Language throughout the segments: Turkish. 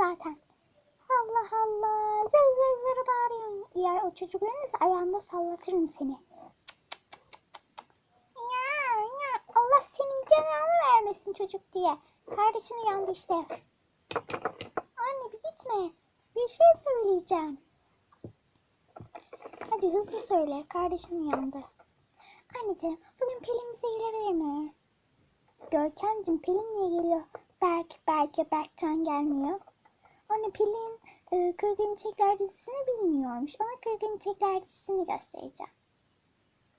zaten. Allah Allah. Zır zır zır bağırıyorsun. Eğer o çocuk uyanırsa ayağımda sallatırım seni. Ya, ya. Allah senin canını vermesin çocuk diye. Kardeşin uyandı işte. Anne bir gitme. Bir şey söyleyeceğim. Hadi hızlı söyle. Kardeşim uyandı. Anneciğim bugün Pelin bize gelebilir mi? Görkemciğim Pelin niye geliyor? Berk, Berke, Berkcan gelmiyor. Anne Pelin e, Kırgın Çekler dizisini bilmiyormuş. Ona Kırgın Çekler dizisini göstereceğim.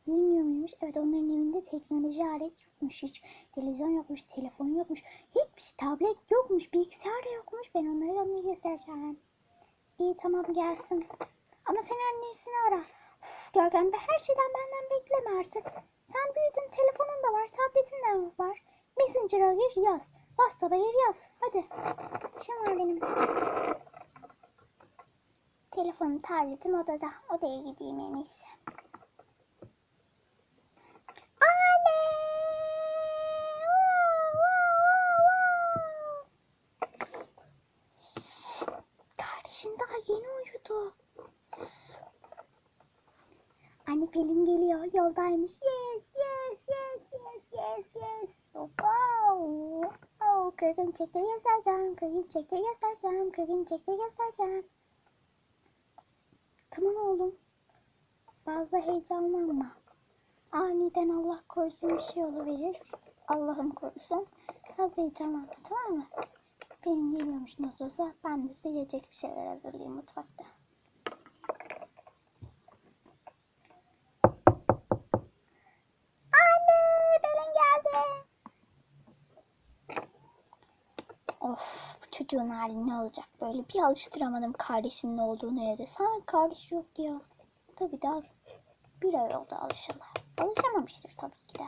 Bilmiyor muymuş? Evet onların evinde teknoloji alet yokmuş hiç. Televizyon yokmuş, telefon yokmuş. Hiçbir şey, tablet yokmuş, bilgisayar da yokmuş. Ben onları onları göstereceğim. İyi tamam gelsin. Ama sen annesini ara. Uf, Görkem be her şeyden benden bekleme artık. Sen büyüdün telefonun da var, tabletin de var. Messenger'a gir yaz. WhatsApp'a gir yaz. Hadi. İşim var benim. Telefonum, tabletim odada. Odaya gideyim en iyisi. Anne! Şşt! Daha yeni uyudu. Anne Pelin geliyor. Yoldaymış. Yes, kırgın çekleri göstereceğim. Kırgın çekleri göstereceğim. Kırgın çekleri göstereceğim. Tamam oğlum. Fazla heyecanlanma. Aniden Allah korusun bir şey verir. Allah'ım korusun. Fazla heyecanlanma tamam mı? Pelin geliyormuş nasıl olsa ben de size yiyecek bir şeyler hazırlayayım mutfakta. Anne Pelin geldi. Of bu çocuğun hali ne olacak böyle bir alıştıramadım kardeşinin olduğunu evde. Sana kardeş yok ya. Tabii daha bir ay oldu alışalı. Alışamamıştır tabii ki de.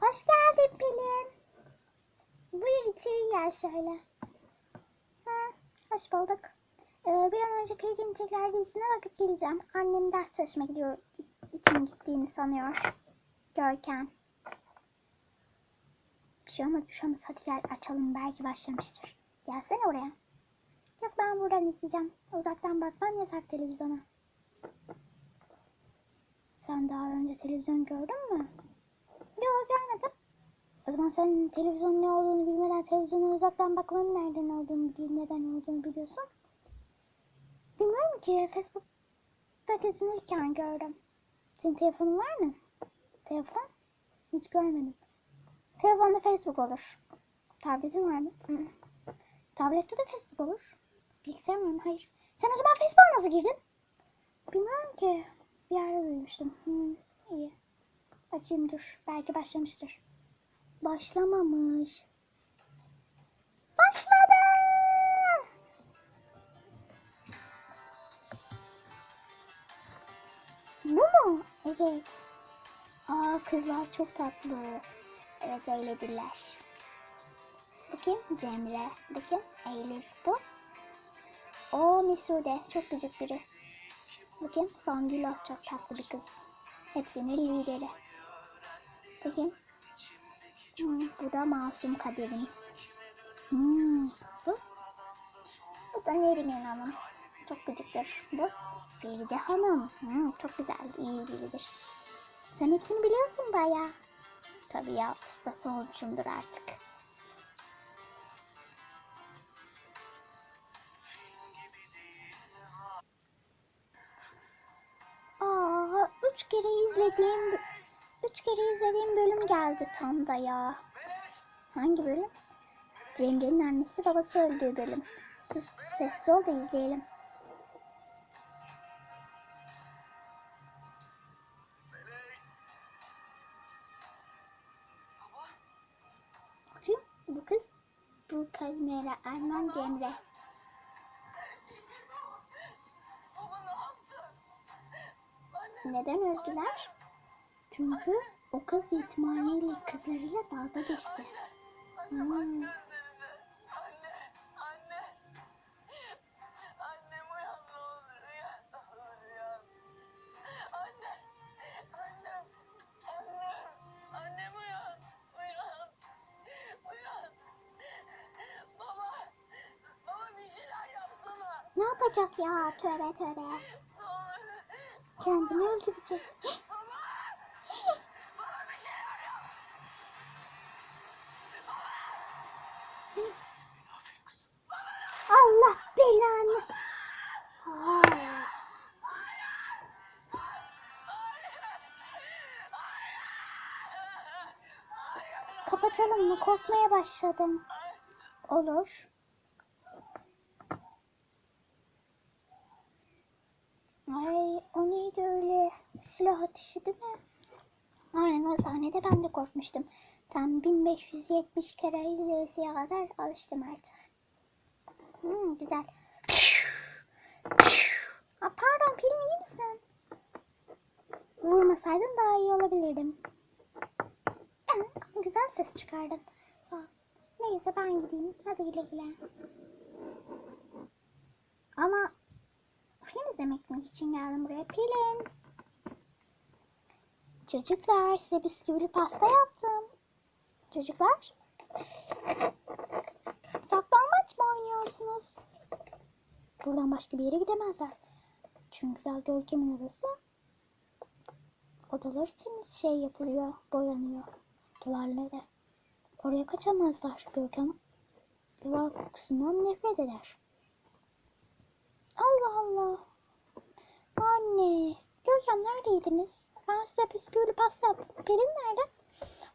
Hoş geldin Pelin. Buyur içeri gel şöyle. Ha, hoş bulduk. Ee, bir an önce köy gelecekler dizisine bakıp geleceğim. Annem ders çalışma gidiyor, için gittiğini sanıyor. Görkem. Bir şey olmaz bir şey olmaz. Hadi gel açalım belki başlamıştır. Gelsene oraya. Yok ben buradan izleyeceğim. Uzaktan bakmam yasak televizyona. Sen daha önce televizyon gördün mü? Yok görmedim. O zaman sen televizyonun ne olduğunu bilmeden televizyona uzaktan bakmanın nereden olduğunu, neden olduğunu biliyorsun. Bilmiyorum ki. Facebook'ta gezinirken gördüm. Senin telefonun var mı? Telefon? Hiç görmedim. Telefonda Facebook olur. Tabletin var mı? Tablette de Facebook olur. Bilgisayar mı? Hayır. Sen o zaman Facebook'a nasıl girdin? Bilmiyorum ki. Bir yerde duymuştum. Hı, iyi. Açayım dur. Belki başlamıştır. Başlamamış. Başladı. Bu mu? Evet. Aa kızlar çok tatlı. Evet öyledirler. Bu kim? Cemre. Bu? Eylül. Bu? O Misude. Çok gıcık biri. Bu kim? Songülo. Çok tatlı bir kız. Hepsinin lideri. Bu? Hmm, bu da Masum Kaderimiz. Hmm, bu? Bu da Neriman Hanım. Çok gıcıktır. Bu? Feride Hanım. Hmm, çok güzel, iyi biridir. Sen hepsini biliyorsun bayağı. Tabii ya, ustası olmuşumdur artık. Aa, üç kere izlediğim üç kere izlediğim bölüm geldi tam da ya. Hangi bölüm? Cemre'nin annesi babası öldüğü bölüm. Sus, sessiz ol da izleyelim. Bu kamera Erman Cemre. Neden öldüler? Çünkü o kız yetimhaneyle kızlarıyla dalga geçti. Hmm. Ne yapacak ya? Tövbe tövbe. Kendini öldürecek. Allah belanı. Kapatalım mı? Korkmaya başladım. Olur. Ay o neydi öyle? Atışı değil mi? Aynen o sahnede ben de korkmuştum. Tam 1570 kere izleyesiye kadar alıştım artık. Hmm, güzel. Aa, pardon Pelin iyi misin? Vurmasaydın daha iyi olabilirdim. Güzel ses çıkardın. Sağ ol. Neyse ben gideyim. Hadi güle güle. Ama film izlemek için geldim buraya. Pelin. Çocuklar size bisküvili pasta yaptım. Çocuklar. Saklambaç mı oynuyorsunuz? Buradan başka bir yere gidemezler. Çünkü daha Görkem'in odası odaları temiz şey yapılıyor, boyanıyor duvarları. Oraya kaçamazlar. Görkem duvar kokusundan nefret eder. Allah Allah. Anne, Görkem neredeydiniz? Ben size pasta. Pelin nerede?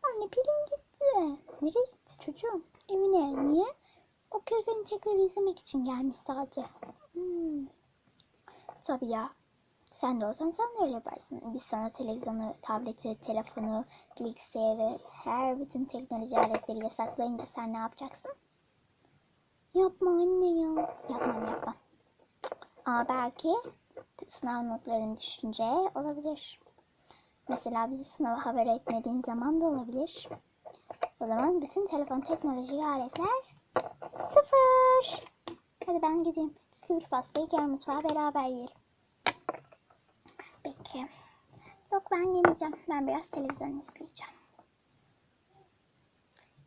Anne Pelin gitti. Nereye gitti çocuğum? Evine. Niye? O kırgın çekleri izlemek için gelmiş sadece. Hmm. Tabii ya. Sen de olsan sen de öyle yaparsın. Biz sana televizyonu, tableti, telefonu, bilgisayarı, her bütün teknoloji aletleri yasaklayınca sen ne yapacaksın? Yapma anne ya. Yapmam yapmam. Ama belki sınav notların düşünce olabilir. Mesela bizi sınava haber etmediğin zaman da olabilir. O zaman bütün telefon teknolojik aletler sıfır. Hadi ben gideyim. Bisküvi pastayı gel mutfağa beraber yiyelim. Peki. Yok ben yemeyeceğim. Ben biraz televizyon izleyeceğim.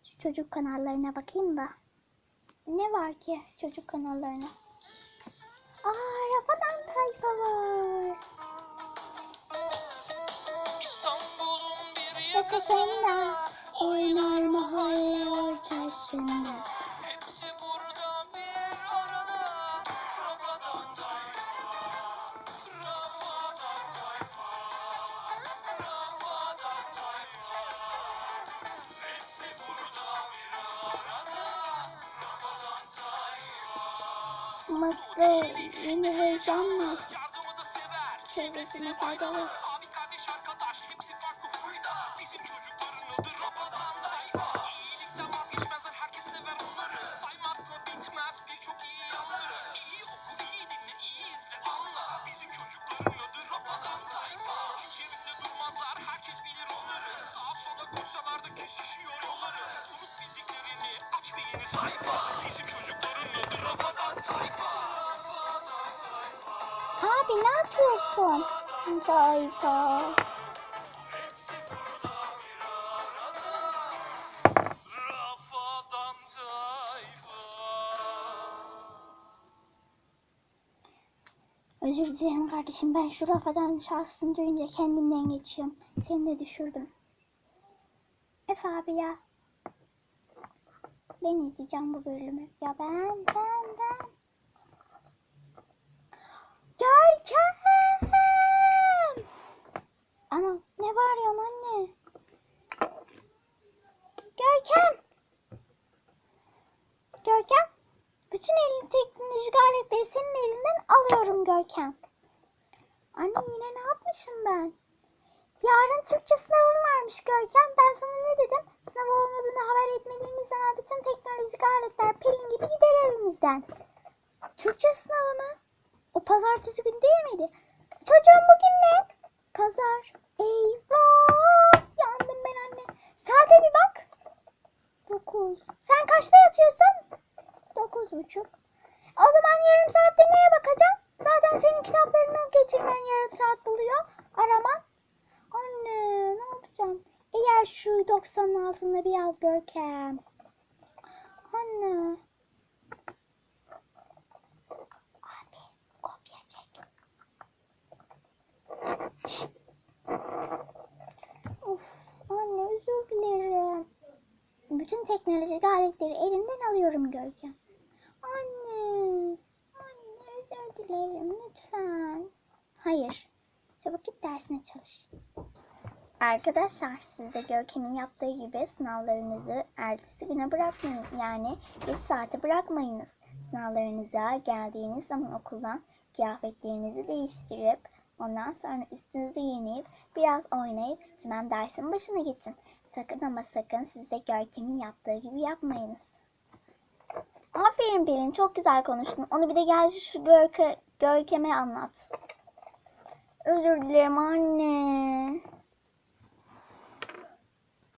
Şu çocuk kanallarına bakayım da. Ne var ki çocuk kanallarına? Aa Rafadan tayfa var. Bir Yakasında oynar mahalle ortasında. Hepsi burada bir arada. Rafadan tayfa. Rafadan tayfa. Rafadan tayfa. Hepsi burada bir arada. Rafadan tayfa. Mutlu, yeni heyecanlı, çevresine faydalı. Abi ne yapıyorsun? Tayfa. Özür dilerim kardeşim. Ben şu Rafadan şarkısını duyunca kendimden geçiyorum. Seni de düşürdüm. Efe abi ya. Ben izleyeceğim bu bölümü. Ya ben, ben, ben. Görkem! Ana ne bağırıyorsun anne? Görkem! Görkem! Bütün elin teknolojik aletleri senin elinden alıyorum Görkem. Anne yine ne yapmışım ben? Yarın Türkçe sınavım varmış Görkem. Ben sana ne dedim? Sınav olmadığını haber etmediğimiz zaman bütün teknolojik aletler pelin gibi gider evimizden. Türkçe sınavı mı? O pazartesi günü değil miydi? Çocuğum bugün ne? Pazar. Eyvah! Yandım ben anne. Saate bir bak. Dokuz. Sen kaçta yatıyorsun? Dokuz buçuk. O zaman yarım saatte neye bakacağım? Zaten senin kitaplarını getirmen yarım saat buluyor. Araman hocam eğer şu 90'ın altında bir al Görkem. Anne. Abi kopya çek. Şşt. Of anne özür dilerim. Bütün teknolojik aletleri elinden alıyorum Görkem. Anne. Anne özür dilerim lütfen. Hayır. Çabuk git dersine çalış. Arkadaşlar siz de Görkem'in yaptığı gibi sınavlarınızı ertesi güne bırakmayın. Yani bir saate bırakmayınız. Sınavlarınıza geldiğiniz zaman okuldan kıyafetlerinizi değiştirip ondan sonra üstünüzü giyinip biraz oynayıp hemen dersin başına geçin. Sakın ama sakın siz de Görkem'in yaptığı gibi yapmayınız. Aferin Pelin çok güzel konuştun. Onu bir de gel şu Görke, Görkem'e anlat. Özür dilerim anne.